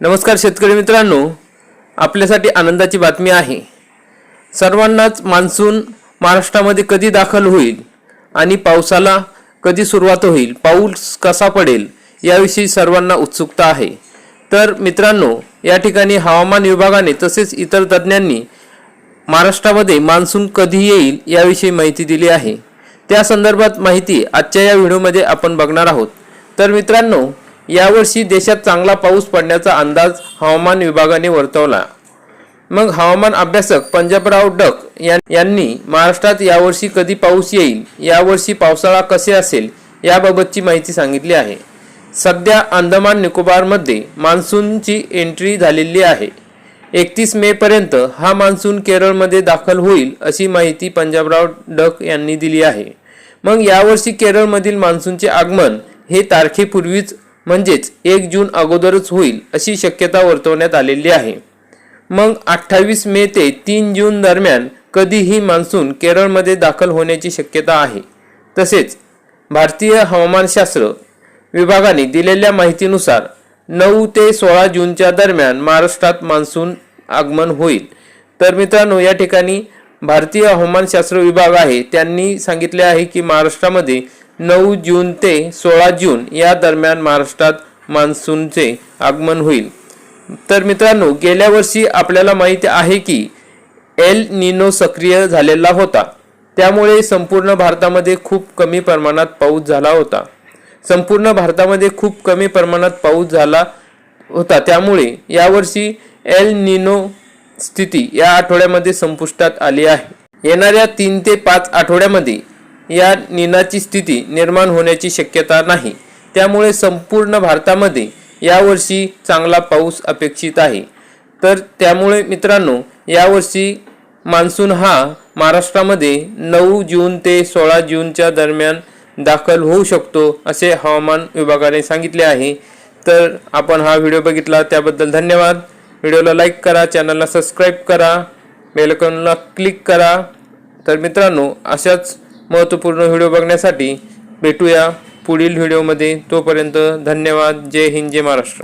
नमस्कार शेतकरी मित्रांनो आपल्यासाठी आनंदाची बातमी आहे. सर्वांनाच मान्सून महाराष्ट्रामध्ये कधी दाखल होईल आणि पावसाला कधी सुरुवात होईल पाऊस कसा पडेल याविषयी सर्वांना उत्सुकता आहे. तर मित्रांनो या ठिकाणी हवामान विभागाने तसेच इतर तज्ज्ञांनी महाराष्ट्रामध्ये मान्सून कधी येईल याविषयी माहिती दिली आहे. त्या संदर्भात माहिती आजच्या या व्हिडिओमध्ये आपण बघणार आहोत. तर मित्रांनो यावर्षी देशात चांगला पाऊस पडण्याचा अंदाज हवामान विभागाने वर्तवला. मग हवामान अभ्यासक पंजाबराव डक यांनी महाराष्ट्रात यावर्षी कधी पाऊस येईल यावर्षी पावसाळा कसे असेल याबाबतची माहिती सांगितली आहे. सध्या अंदमान निकोबारमध्ये मान्सूनची एंट्री झालेली आहे. एकतीस मेपर्यंत हा मान्सून केरळमध्ये दाखल होईल अशी माहिती पंजाबराव डक यांनी दिली आहे. मग यावर्षी केरळमधील मान्सूनचे आगमन हे तारखेपूर्वीच म्हणजेच एक जून अगोदरच होईल अशी शक्यता वर्तवण्यात आलेली आहे. मग अठ्ठावीस मे ते तीन जून दरम्यान कधीही मान्सून केरळमध्ये दाखल होण्याची शक्यता आहे. तसेच भारतीय हवामानशास्त्र विभागाने दिलेल्या माहितीनुसार नऊ ते सोळा जूनच्या दरम्यान महाराष्ट्रात मान्सून आगमन होईल. तर मित्रांनो या ठिकाणी भारतीय हवामानशास्त्र विभाग आहे. त्यांनी सांगितले आहे की महाराष्ट्रामध्ये नऊ जून ते सोळा जून या दरम्यान महाराष्ट्रात मान्सूनचे आगमन होईल. तर मित्रांनो गेल्या वर्षी आपल्याला माहिती आहे की एल निनो सक्रिय झालेला होता. त्यामुळे संपूर्ण भारतामध्ये खूप कमी प्रमाणात पाऊस झाला होता. संपूर्ण भारतामध्ये खूप कमी प्रमाणात पाऊस झाला होता. त्यामुळे यावर्षी एल निनो स्थिती या आठवड्यामध्ये संपुष्टात आली आहे. येणाऱ्या तीन ते पाच आठवड्यामध्ये या निनाची स्थिती निर्माण होण्याची शक्यता नाही. त्यामुळे संपूर्ण भारतामध्ये यावर्षी चांगला पाऊस अपेक्षित आहे. तर त्यामुळे मित्रांनो यावर्षी मान्सून हा महाराष्ट्रामध्ये नऊ जून ते सोळा जूनच्या दरम्यान दाखल होऊ शकतो असे हवामान विभागाने सांगितले आहे. तर आपण हा व्हिडिओ बघितला त्याबद्दल धन्यवाद. व्हिडिओला लाईक करा चॅनलला सबस्क्राईब करा बेलकॉनला क्लिक करा. तर मित्रांनो अशाच महत्त्वपूर्ण व्हिडिओ बघण्यासाठी भेटूया पुढील व्हिडिओमध्ये. तोपर्यंत धन्यवाद. जय हिंद जय महाराष्ट्र.